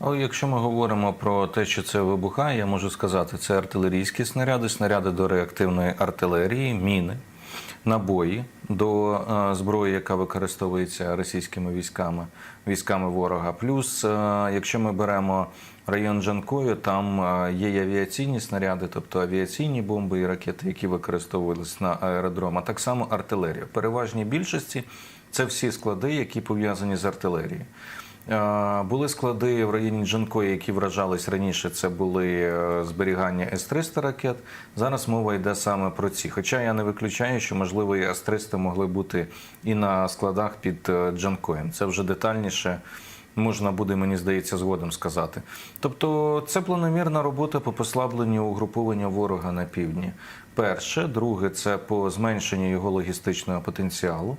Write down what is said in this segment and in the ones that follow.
Ну, якщо ми говоримо про те, що це вибухає, я можу сказати, це артилерійські снаряди, снаряди до реактивної артилерії, міни, набої до е, зброї, яка використовується російськими військами, військами ворога. Плюс, е, якщо ми беремо район Джанкою, там е, є і авіаційні снаряди, тобто авіаційні бомби і ракети, які використовувалися на аеродром, а так само артилерія. Переважній більшості це всі склади, які пов'язані з артилерією. Були склади в районі Джанкої, які вражались раніше. Це були е, зберігання С-300 ракет. Зараз мова йде саме про ці. Хоча я не виключаю, що можливо і С-300 могли бути і на складах під е, Джанкоєм. Це вже детальніше. Можна буде, мені здається, згодом сказати. Тобто це планомірна робота по послабленню угруповання ворога на півдні. Перше, друге, це по зменшенню його логістичного потенціалу.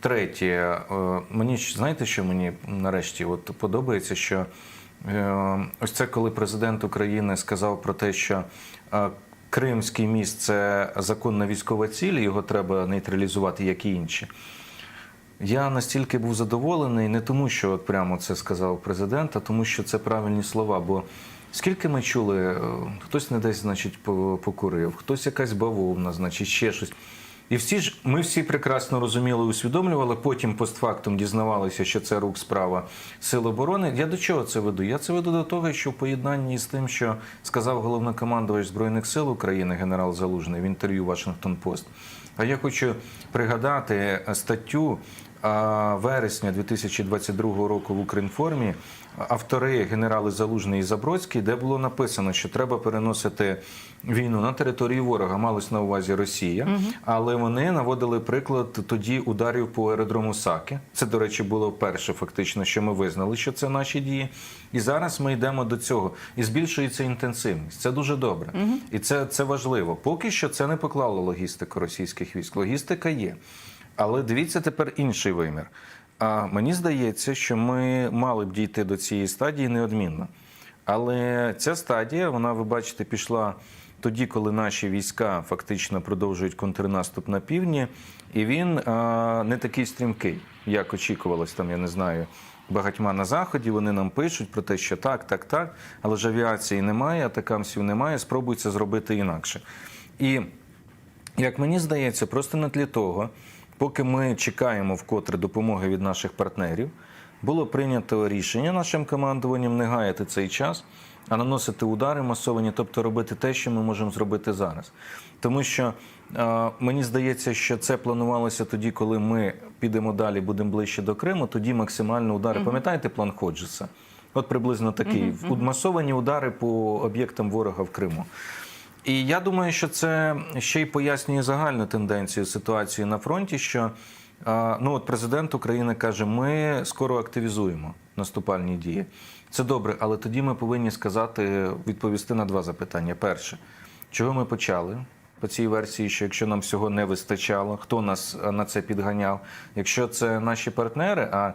Третє, е, мені знаєте, що мені нарешті от подобається, що е, ось це коли президент України сказав про те, що е, Кримський міст це законна військова ціль, його треба нейтралізувати, як і інші. Я настільки був задоволений, не тому, що от прямо це сказав президент, а тому, що це правильні слова. Бо скільки ми чули, е, хтось не десь, значить, покурив, хтось якась бавовна, значить, ще щось. І всі ж ми всі прекрасно розуміли, усвідомлювали. Потім постфактум дізнавалися, що це рук справа Сил оборони. Я до чого це веду? Я це веду до того, що в поєднанні з тим, що сказав головнокомандувач збройних сил України генерал Залужний в інтерв'ю Вашингтон Пост. А я хочу пригадати статтю вересня 2022 року в Укрінформі. Автори генерали Залужний і Забродський, де було написано, що треба переносити війну на території ворога, малось на увазі Росія, але вони наводили приклад тоді ударів по аеродрому Саки. Це, до речі, було вперше, фактично, що ми визнали, що це наші дії. І зараз ми йдемо до цього. І збільшується інтенсивність. Це дуже добре. І це, це важливо. Поки що це не поклало логістику російських військ. Логістика є. Але дивіться тепер інший вимір. А мені здається, що ми мали б дійти до цієї стадії неодмінно. Але ця стадія, вона, ви бачите, пішла тоді, коли наші війська фактично продовжують контрнаступ на півдні, і він а, не такий стрімкий, як очікувалось там, я не знаю. Багатьма на заході вони нам пишуть про те, що так, так, так, але ж авіації немає, атакамсів немає. Спробують це зробити інакше. І як мені здається, просто на тлі того, поки ми чекаємо вкотре допомоги від наших партнерів, було прийнято рішення нашим командуванням не гаяти цей час, а наносити удари масовані, тобто робити те, що ми можемо зробити зараз. Тому що е, мені здається, що це планувалося тоді, коли ми підемо далі, будемо ближче до Криму. Тоді максимально удари. Пам'ятаєте план Ходжеса? От приблизно такий масовані удари по об'єктам ворога в Криму. І я думаю, що це ще й пояснює загальну тенденцію ситуації на фронті. Що ну от президент України каже: ми скоро активізуємо наступальні дії. Це добре, але тоді ми повинні сказати, відповісти на два запитання. Перше, чого ми почали? По цій версії, що якщо нам всього не вистачало, хто нас на це підганяв? Якщо це наші партнери, а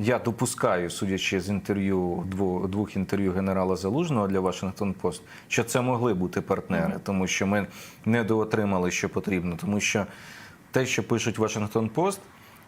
я допускаю, судячи з інтерв'ю двох, інтерв'ю генерала Залужного для Вашингтон Пост, що це могли бути партнери, тому що ми недоотримали, що потрібно. Тому що те, що пишуть Вашингтон Пост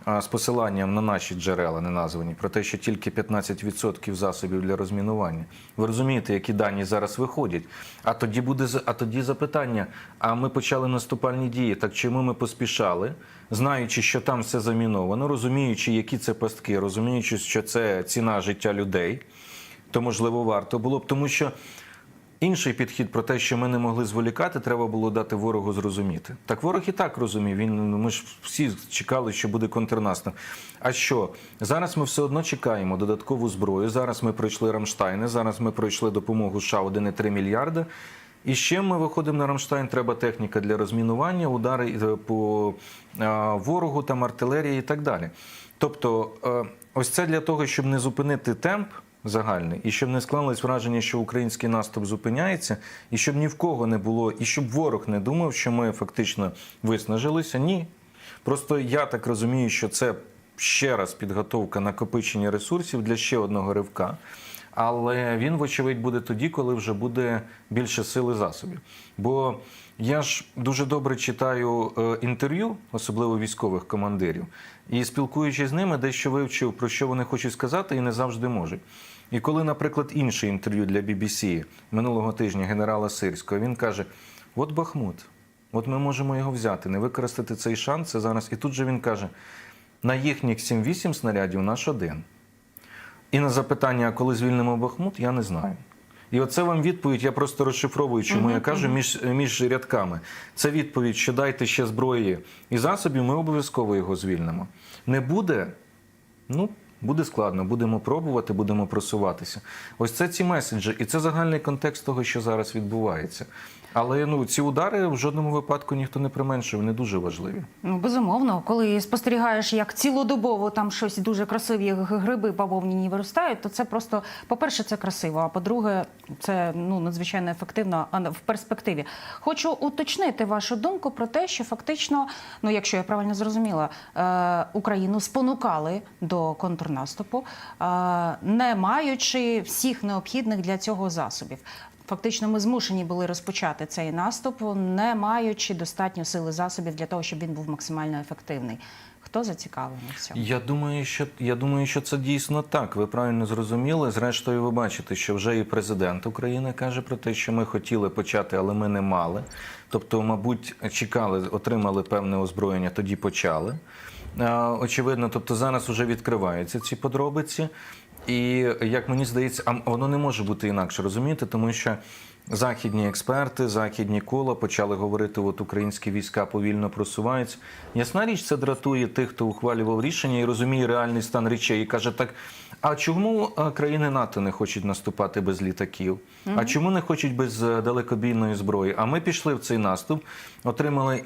з посиланням на наші джерела, не названі, про те, що тільки 15% засобів для розмінування. Ви розумієте, які дані зараз виходять. А тоді буде а тоді запитання: а ми почали наступальні дії. Так чому ми поспішали, знаючи, що там все заміновано, розуміючи, які це пастки, розуміючи, що це ціна життя людей, то можливо варто було б, тому що. Інший підхід про те, що ми не могли зволікати, треба було дати ворогу зрозуміти. Так ворог і так розумів. Він ну, ми ж всі чекали, що буде контрнаступ. А що зараз ми все одно чекаємо додаткову зброю. Зараз ми пройшли Рамштайни. Зараз ми пройшли допомогу США 1,3 мільярда. І ще ми виходимо на Рамштайн. Треба техніка для розмінування, удари е, по е, ворогу, там артилерія і так далі. Тобто, е, ось це для того, щоб не зупинити темп загальний, і щоб не склалось враження, що український наступ зупиняється, і щоб ні в кого не було, і щоб ворог не думав, що ми фактично виснажилися. Ні. Просто я так розумію, що це ще раз підготовка накопичення ресурсів для ще одного ривка. Але він, вочевидь, буде тоді, коли вже буде більше сили засобів. Бо я ж дуже добре читаю е, інтерв'ю, особливо військових командирів, і спілкуючись з ними, дещо вивчив, про що вони хочуть сказати, і не завжди можуть. І коли, наприклад, інше інтерв'ю для BBC минулого тижня генерала Сирського, він каже: от Бахмут, от ми можемо його взяти, не використати цей шанс це зараз. І тут же він каже: на їхніх 7-8 снарядів наш один. І на запитання, коли звільнимо Бахмут, я не знаю. І оце вам відповідь, я просто розшифровую, чому я кажу між, між рядками. Це відповідь, що дайте ще зброї і засобів, ми обов'язково його звільнимо. Не буде, ну, буде складно, будемо пробувати, будемо просуватися. Ось це ці меседжі, і це загальний контекст того, що зараз відбувається. Але ну, ці удари в жодному випадку ніхто не применшує, вони дуже важливі. Ну, безумовно, коли спостерігаєш, як цілодобово там щось дуже красиві гриби бавовняні виростають, то це просто, по-перше, це красиво. А по-друге, це ну надзвичайно ефективно а в перспективі. Хочу уточнити вашу думку про те, що фактично, ну якщо я правильно зрозуміла, е, Україну спонукали до контрнаступу, е, не маючи всіх необхідних для цього засобів. Фактично, ми змушені були розпочати цей наступ, не маючи достатньо сили засобів для того, щоб він був максимально ефективний. Хто зацікавлений в цьому? Я думаю, що я думаю, що це дійсно так. Ви правильно зрозуміли. Зрештою, ви бачите, що вже і президент України каже про те, що ми хотіли почати, але ми не мали. Тобто, мабуть, чекали, отримали певне озброєння, тоді почали. Очевидно, тобто зараз вже відкриваються ці подробиці. І як мені здається, а воно не може бути інакше, розумієте, тому що західні експерти, західні кола почали говорити, от українські війська повільно просуваються. Ясна річ, це дратує тих, хто ухвалював рішення і розуміє реальний стан речей. І каже так: а чому е, країни НАТО не хочуть наступати без літаків? А чому не хочуть без е, далекобійної зброї? А ми пішли в цей наступ, отримали.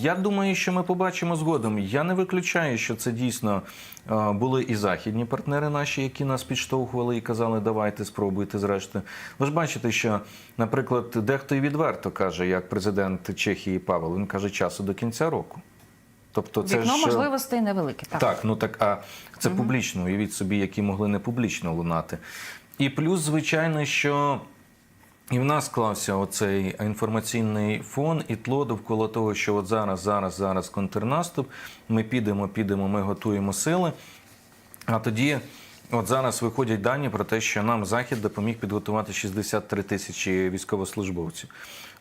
Я думаю, що ми побачимо згодом. Я не виключаю, що це дійсно е, були і західні партнери наші, які нас підштовхували і казали, давайте спробуйте зрештою. Ви ж бачите, що, наприклад, дехто і відверто каже, як президент Чехії Павел, він каже, часу до кінця року. Тобто, це Вікно ж... можливостей невелике. Так. Так, ну так, а це публічно. Уявіть собі, які могли не публічно лунати. І плюс, звичайно, що і в нас склався оцей інформаційний фон і тло довкола того, що от зараз, зараз, зараз контрнаступ. Ми підемо, підемо, ми готуємо сили. А тоді, от зараз виходять дані про те, що нам Захід допоміг підготувати 63 тисячі військовослужбовців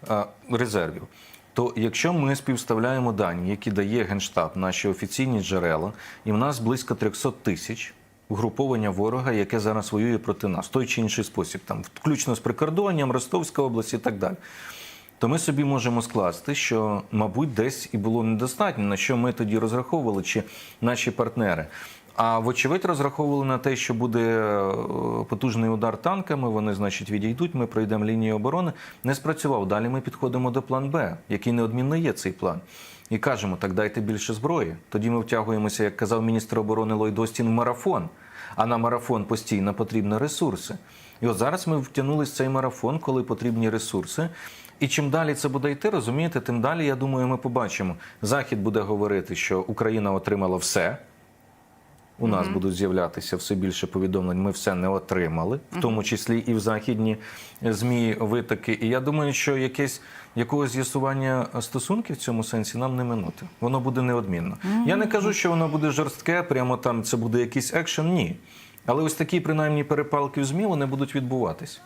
е, резервів. То якщо ми співставляємо дані, які дає Генштаб, наші офіційні джерела, і в нас близько 300 тисяч угруповання ворога, яке зараз воює проти нас, той чи інший спосіб, там включно з прикордонням, Ростовська область і так далі то ми собі можемо скласти, що, мабуть, десь і було недостатньо, на що ми тоді розраховували, чи наші партнери. А вочевидь розраховували на те, що буде е, потужний удар танками. Вони, значить, відійдуть. Ми пройдемо лінію оборони. Не спрацював. Далі ми підходимо до план Б, який неодмінно є цей план. І кажемо, так дайте більше зброї. Тоді ми втягуємося, як казав міністр оборони Ллойд Остін, в марафон. А на марафон постійно потрібні ресурси. І от зараз ми втягнулися в цей марафон, коли потрібні ресурси. І чим далі це буде йти, розумієте, тим далі, я думаю, ми побачимо. Захід буде говорити, що Україна отримала все. У нас будуть з'являтися все більше повідомлень. Ми все не отримали, в тому числі і в західні змі витоки. І я думаю, що якесь якогось з'ясування стосунків в цьому сенсі нам не минути. Воно буде неодмінно. Я не кажу, що воно буде жорстке, прямо там це буде якийсь екшен. Ні. Але ось такі принаймні перепалки в змі вони будуть відбуватись.